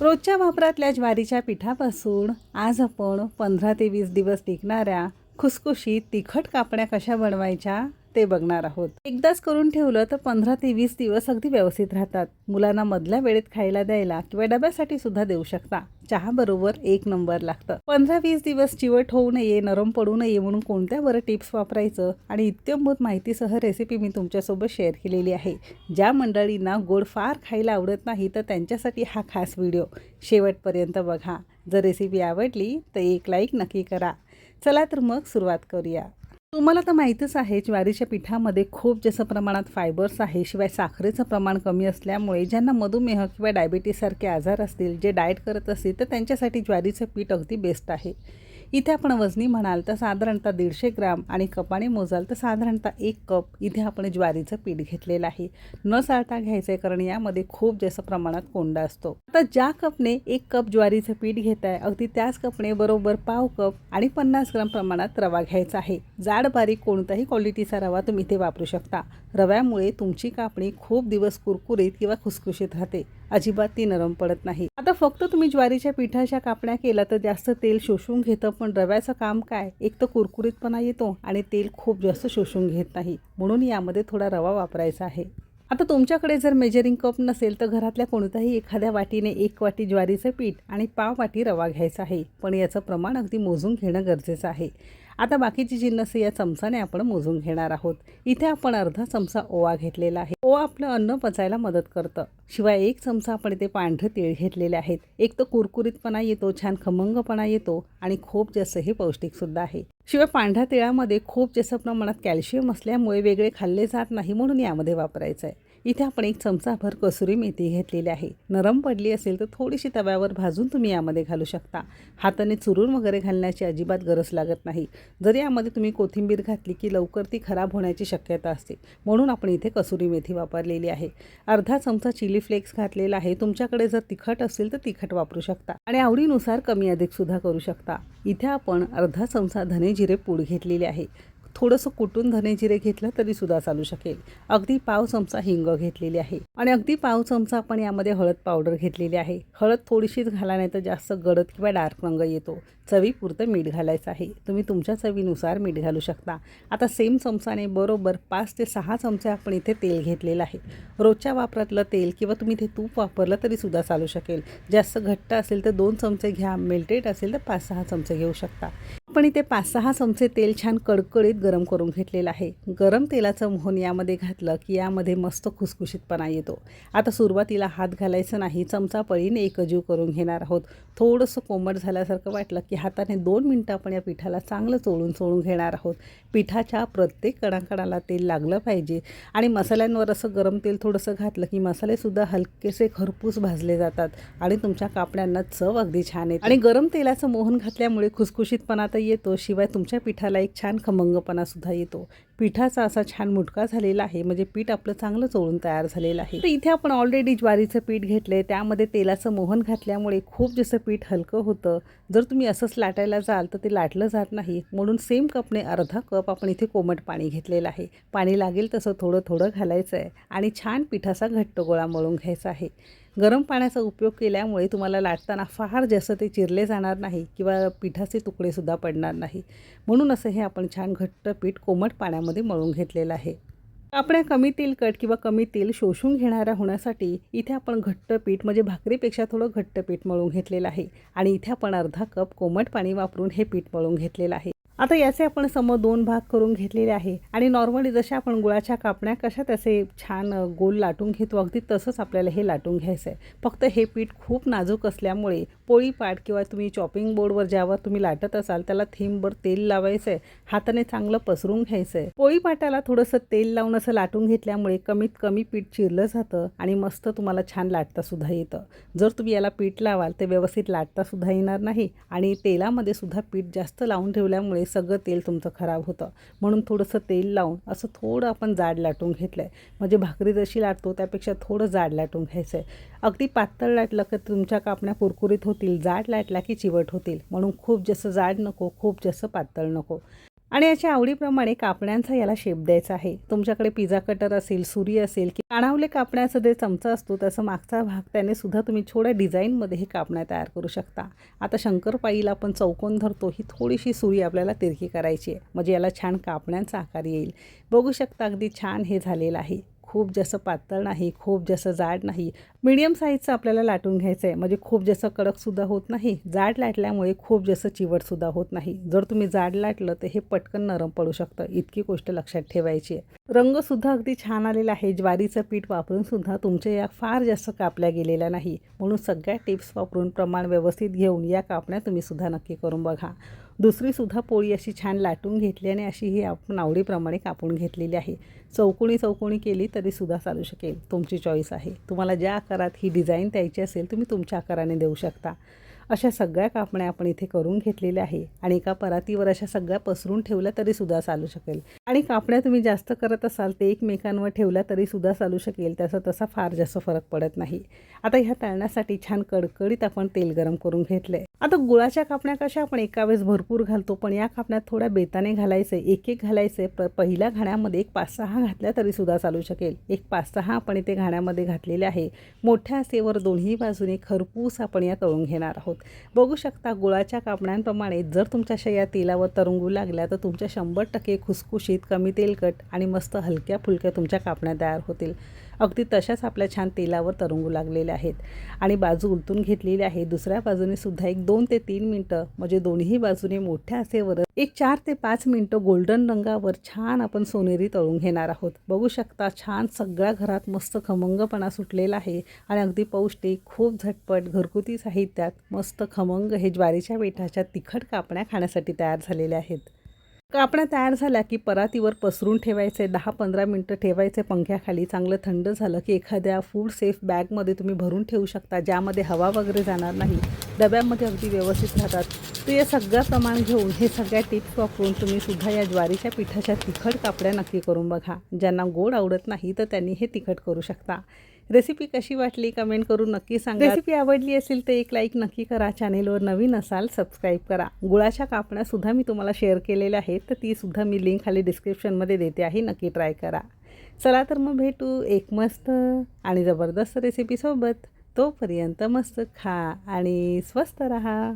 रोजच्या वापरातल्या ज्वारीच्या पिठापासून आज आपण पंधरा ते वीस दिवस टिकणाऱ्या खुसखुशीत तिखट कापण्या कशा बनवायच्या? ते बघणार आहोत. एकदाच करून ठेवलं तर पंधरा ते वीस दिवस अगदी व्यवस्थित राहतात. मुलांना मधल्या वेळेत खायला द्यायला किंवा डब्यासाठी सुद्धा देऊ शकता. चहा बरोबर एक नंबर लागतं. पंधरा वीस दिवस चिवट होऊ नये नरम पडू नये म्हणून कोणत्या बरं टिप्स वापरायचं आणि इत्यंभूत माहितीसह रेसिपी मी तुमच्यासोबत शेअर केलेली आहे. ज्या मंडळींना गोड फार खायला आवडत नाही तर त्यांच्यासाठी हा खास व्हिडिओ शेवटपर्यंत बघा. जर रेसिपी आवडली तर एक लाईक नक्की करा. चला तर मग सुरुवात करूया. तुम्हाला तर माहीतच आहे ज्वारीच्या पिठामध्ये खूप जास्त प्रमाणात फायबर्स आहे शिवाय साखरेचं प्रमाण कमी असल्यामुळे ज्यांना मधुमेह किंवा डायबिटीससारखे आजार असतील जे डाएट करत असतील तर त्यांच्यासाठी ज्वारीचं पीठ अगदी बेस्ट आहे. इथे आपण वजनी म्हणाल तर साधारणतः दीडशे ग्राम आणि कपाने मोजाल तर साधारणतः एक कप इथे आपण ज्वारीचं पीठ घेतलेलं आहे. न साळता घ्यायचं आहे कारण यामध्ये खूप जास्त प्रमाणात कोंडा असतो. आता ज्या कपने एक कप ज्वारीचं पीठ घेत आहे अगदी त्याच कपने बरोबर पाव कप आणि पन्नास ग्राम प्रमाणात रवा घ्यायचा आहे. जाड बारीक कोणताही क्वालिटीचा रवा तुम्ही इथे वापरू शकता. रव्यामुळे तुमची कापणी खूप दिवस कुरकुरीत किंवा खुसखुशीत राहते. अजिबात ती नरम पडत नाही. आता फक्त तुम्ही ज्वारीच्या पिठाच्या कापण्या केला तर जास्त तेल शोषून घेतं पण रव्याचं काम काय? एक तर कुरकुरीतपणा येतो आणि तेल खूप जास्त शोषून घेत नाही. म्हणून यामध्ये थोडा रवा वापरायचा आहे. आता तुमच्याकडे जर मेजरिंग कप नसेल तर घरातल्या कोणत्याही एखाद्या वाटीने एक वाटी ज्वारीचं पीठ आणि पाव वाटी रवा घ्यायचा आहे. पण याचं प्रमाण अगदी मोजून घेणं गरजेचं आहे. आता बाकीची जिन्नस या चमचाने आपण मोजून घेणार आहोत. इथे आपण अर्धा चमचा ओवा घेतलेला आहे. ओवा आपलं अन्न पचायला मदत करतं. शिवाय एक चमचा आपण इथे पांढरे तीळ घेतलेले आहेत. एक तर कुरकुरीतपणा येतो छान खमंगपणा येतो आणि खूप जास्त हे पौष्टिकसुद्धा आहे. शिवाय पांढऱ्या तिळामध्ये खूप जास्त प्रमाणात कॅल्शियम असल्यामुळे वेगळे खाल्ले जात नाही म्हणून यामध्ये वापरायचं आहे इथे आपण एक चमचाभर कसुरी मेथी घेतलेली आहे. नरम पडली असेल तर थोडीशी तव्यावर भाजून तुम्ही यामध्ये घालू शकता. हाताने चुरून वगैरे घालण्याची अजिबात गरज लागत नाही. जर यामध्ये तुम्ही कोथिंबीर घातली की लवकर ती खराब होण्याची शक्यता असते. म्हणून आपण इथे कसुरी मेथी वापरलेली आहे. अर्धा चमचा चिली फ्लेक्स घातलेला आहे. तुमच्याकडे जर तिखट असेल तर तिखट वापरू शकता आणि आवडीनुसार कमी अधिक सुद्धा करू शकता. इथे आपण अर्धा चमचा धने जिरे पूड घेतलेली आहे. थोडंसं कुटून धने जिरे घेतलं तरी सुद्धा चालू शकेल. अगदी पाव चमचा हिंग घेतलेली आहे. आणि अगदी पाव चमचा आपण यामध्ये हळद पावडर घेतलेली आहे. हळद थोडीशीच घाला नाही तर जास्त गडद किंवा डार्क रंग येतो. चवीपुरतं मीठ घालायचं आहे. तुम्ही तुमच्या चवीनुसार मीठ घालू शकता. आता सेम चमचाने बरोबर पाच ते सहा चमचे आपण इथे तेल घेतलेलं आहे. रोजच्या वापरातलं तेल किंवा तुम्ही इथे तूप वापरलं तरी सुद्धा चालू शकेल. जास्त घट्ट असेल तर दोन चमचे घ्या. मेल्टेड असेल तर पाच सहा चमचे घेऊ शकता. पण इथे पाच सहा चमचे तेल छान कडकडीत गरम करून घेतलेलं आहे. गरम तेलाचं मोहन यामध्ये घातलं की यामध्ये मस्त खुसखुशीतपणा येतो. आता सुरुवातीला हात घालायचं नाही चमचा पळीने एकजीव करून घेणार आहोत. थोडंसं कोमट झाल्यासारखं वाटलं की हाताने दोन मिनटं आपण या पिठाला चांगलं चोळून चोळून घेणार आहोत. पिठाच्या प्रत्येक कणाकणाला तेल लागलं पाहिजे आणि मसाल्यांवर असं गरम तेल थोडंसं घातलं की मसालेसुद्धा हलकेसे खरपूस भाजले जातात आणि तुमच्या कापड्यांना चव अगदी छान येते. आणि गरम तेलाचं मोहन घातल्यामुळे खुसखुशीतपणा तर येतो. शिवाय तुमच्या पिठाला एक छान खमंगपणा सुद्धा येतो. पिठाचा असा छान मुटका झालेला आहे. म्हणजे पीठ आपलं चांगलं चोळून तयार झालेलं आहे. तर इथे आपण ऑलरेडी ज्वारीचं पीठ घेतलंय. त्यामध्ये तेलाचं मोहन घातल्यामुळे खूप जसं पीठ हलकं होतं. जर तुम्ही असंच लाटायला जाल तर ते लाटलं जात नाही. म्हणून सेम कपने अर्धा कप आपण इथे कोमट पाणी घेतलेलं आहे. पाणी लागेल तसं थोडं थोडं घालायचं आहे आणि छान पिठाचा घट्ट गोळा मळून घ्यायचा आहे. गरम पाण्याचा उपयोग केल्यामुळे तुम्हाला लाटताना फार जास्त ते चिरले जाणार नाही किंवा पिठाचे तुकडेसुद्धा पडणार नाही. म्हणून असं हे आपण छान घट्ट पीठ कोमट पाण्यामध्ये मळून घेतलेलं आहे. आपल्या कमी तेलकट किंवा कमी तेल शोषून घेणाऱ्या होण्यासाठी इथे आपण घट्ट पीठ म्हणजे भाकरीपेक्षा थोडं घट्ट पीठ मळून घेतलेलं आहे. आणि इथे आपण अर्धा कप कोमट पाणी वापरून हे पीठ मळून घेतलेलं आहे. आता याचे आपण समोर दोन भाग करून घेतलेले आहे. आणि नॉर्मली जशा आपण गुळाच्या कापण्या कशा त्याचे छान गोल लाटून घेतो अगदी तसंच आपल्याला हे लाटून घ्यायचं आहे फक्त हे पीठ खूप नाजूक असल्यामुळे पोळीपाट किंवा तुम्ही चॉपिंग बोर्डवर ज्यावर तुम्ही लाटत असाल त्याला थेंबभर तेल लावायचं आहे हाताने चांगलं पसरून घ्यायचं आहे पोळीपाटाला थोडंसं तेल लावून असं लाटून घेतल्यामुळे कमीत कमी पीठ चिरलं जातं आणि मस्त तुम्हाला छान लाटता सुद्धा येतं. जर तुम्ही याला पीठ लावाल तर व्यवस्थित लाटता सुद्धा येणार नाही आणि तेलामध्ये सुद्धा पीठ जास्त लावून ठेवल्यामुळे सगळं तेल तुमचं खराब होतं. म्हणून थोडंसं तेल लावून असं थोडं आपण जाड लाटून घेतलं आहे म्हणजे भाकरी जशी लाटतो त्यापेक्षा थोडं जाड लाटून घ्यायचं आहे अगदी पातळ लाटलं की तुमच्या कापण्या कुरकुरीत होतील जाड लाटला की चिवट होतील. म्हणून खूप जास्त जाड नको खूप जास्त पातळ नको. आणि याच्या आवडीप्रमाणे कापण्यांचा याला शेप द्यायचा आहे. तुमच्याकडे पिझ्झा कटर असेल सुरी असेल की काणावले कापण्याचा जे चमचा असतो त्याचा मागचा भाग त्याने सुद्धा तुम्ही छोट्या डिझाईनमध्ये हे कापण्या तयार करू शकता. आता शंकरपाईला आपण चौकोन धरतो ही थोडीशी सुरी आपल्याला तिरकी करायची आहे. म्हणजे याला छान कापण्यांचा आकार येईल. बघू शकता अगदी छान हे झालेलं आहे. खूप जास्त पातळ नाही खूप जास्त जाड नाही. मीडियम साईजचं आपल्याला लाटून घ्यायचं आहे म्हणजे खूप जास्त कडकसुद्धा होत नाही जाड लाटल्यामुळे खूप जास्त चिवटसुद्धा होत नाही. जर तुम्ही जाड लाटलं तर हे पटकन नरम पडू शकतं. इतकी गोष्ट लक्षात ठेवायची आहे. रंगसुद्धा अगदी छान आलेला आहे. ज्वारीचं पीठ वापरून सुद्धा तुमच्या या फार जास्त कापल्या गेलेल्या नाही. म्हणून सगळ्या टिप्स वापरून प्रमाण व्यवस्थित घेऊन या कापण्या तुम्हीसुद्धा नक्की करून बघा. दुसरीसुद्धा पोळी अशी छान लाटून घेतली आणि अशी ही आपण आवडीप्रमाणे कापून घेतलेली आहे. चौकोणी चौकोणी केली तरीसुद्धा चालू शकेल. तुमची चॉईस आहे. तुम्हाला ज्या आकारात ही डिझाईन द्यायची असेल तुम्ही तुमच्या आकाराने देऊ शकता. अशा सगळ्या कापण्या आपण इथे करून घेतलेल्या आहे. आणि एका परातीवर अशा सगळ्या पसरून ठेवल्या तरीसुद्धा चालू शकेल. आणि कापण्या तुम्ही जास्त करत असाल ते एकमेकांवर ठेवल्या तरीसुद्धा चालू शकेल. त्याचा तसा फार जास्त फरक पडत नाही. आता ह्या तळण्यासाठी छान कडकडीत आपण तेल गरम करून घेतलं आहे आता गुळाच्या कापण्या कशा आपण एका वेळेस भरपूर घालतो पण या कापण्यात थोड्या बेताने घालायचे एक एक घालायचे प पहिल्या घाण्यामध्ये एक पाच सहा घातल्या तरीसुद्धा चालू शकेल. एक पाच सहा आपण इथे घाण्यामध्ये घातलेले आहे. मोठ्या सेवर दोन्ही बाजूने खरपूस आपण या तळून घेणार आहोत. बघू शकता गुळाच्या कापण्यांप्रमाणे जर तुमच्या अशा तेलावर तरंगू लागल्या तर तुमच्या शंभर टक्के खुसखुशीत कमी तेलकट आणि मस्त हलक्या फुलक्या तुमच्या कापण्या तयार होतील. अगदी तशाच आपल्या छान तेलावर तरंगू लागलेल्या आहेत. आणि बाजू उलटून घेतलेली आहे. दुसऱ्या बाजूने सुद्धा एक दोन ते तीन मिनटं म्हणजे दोन्ही बाजूने मोठ्या असेवर एक चार ते पाच मिनटं गोल्डन रंगावर छान आपण सोनेरी तळून घेणार आहोत. बघू शकता छान सगळ्या घरात मस्त खमंगपणा सुटलेला आहे. आणि अगदी पौष्टिक खूप झटपट घरगुती साहित्यात मस्त खमंग हे ज्वारीच्या पिठाच्या तिखट कापण्या खाण्यासाठी तयार झालेल्या आहेत. कापण्या तयार झाल्या की परातीवर पसरून ठेवायचे दहा पंधरा मिनटं ठेवायचे पंख्याखाली. चांगलं थंड झालं की एखाद्या फूड सेफ बॅगमध्ये तुम्ही भरून ठेवू शकता ज्यामध्ये हवा वगैरे जाणार नाही. डब्यामध्ये अगदी व्यवस्थित राहतात. तर या सगळं प्रमाण घेऊन हे सगळ्या टिप्स वापरून तुम्ही सुद्धा या ज्वारीच्या पिठाच्या तिखट कापड्या नक्की करून बघा. ज्यांना गोड आवडत नाही तर त्यांनी हे तिखट करू शकता. रेसिपी कशी वाटली कमेंट करून नक्की सांगा. रेसिपी आवडली असेल तर एक लाईक नक्की करा. चॅनेलवर नवीन असाल सबस्क्राईब करा. गुळाच्या कापण्यासुद्धा मी तुम्हाला शेअर केलेल्या आहेत तर तीसुद्धा मी लिंक खाली डिस्क्रिप्शनमध्ये देते आहे. नक्की ट्राय करा. चला तर मग भेटू एक मस्त आणि जबरदस्त रेसिपीसोबत तोपर्यंत मस्त खा आणि स्वस्त रहा.